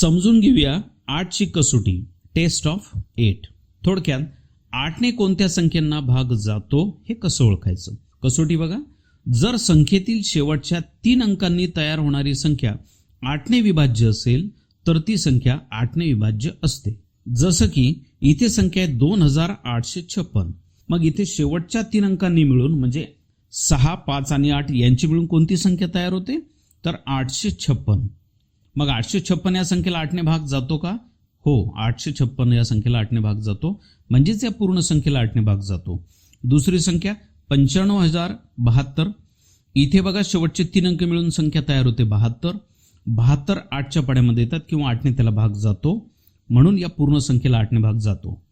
समजून घेऊया आठची कसोटी. टेस्ट ऑफ एट थोडक्यात आठने कोणत्या संख्यांना भाग जातो हे कसं ओळखायचं? कसोटी बघा. जर संख्येतील शेवटच्या तीन अंकांनी तयार होणारी संख्या आठने विभाज्य असेल तर ती संख्या आठने विभाज्य असते. जसं की इथे संख्या आहे दोन हजार आठशे छप्पन. मग इथे शेवटच्या तीन अंकांनी मिळून म्हणजे सहा पाच आणि आठ यांची मिळून कोणती संख्या तयार होते? तर आठशे छप्पन. मग आठशे छप्पन या संख्येला आठने भाग जातो का? हो आठशे छप्पन या संख्येला आठने भाग जातो. म्हणजेच या पूर्ण संख्येला आठने भाग जातो. दुसरी संख्या पंच्याण्णव हजार बहात्तर. इथे बघा शेवटचे तीन अंक मिळून संख्या तयार होते बहात्तर. बहात्तर आठच्या पाड्यामध्ये येतात किंवा आठने त्याला भाग जातो. म्हणून या पूर्ण संख्येला आठने भाग जातो.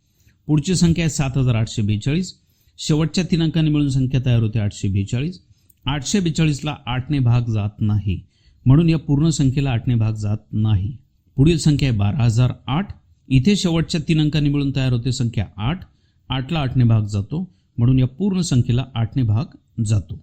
पुढची संख्या आहे सात हजार आठशे बेचाळीस. शेवटच्या तीन अंकाने मिळून संख्या तयार होते आठशे बेचाळीस. आठशे बेचाळीसला आठने भाग जात नाही. म्हणून या पूर्ण संख्येला आठने भाग जात नाही. पुढील संख्या आहे बारा हजार आठ. इथे शेवटच्या तीन अंकांनी मिळून तयार होते संख्या आठ. आठला आठने भाग जातो. म्हणून या पूर्ण संख्येला आठने भाग जातो.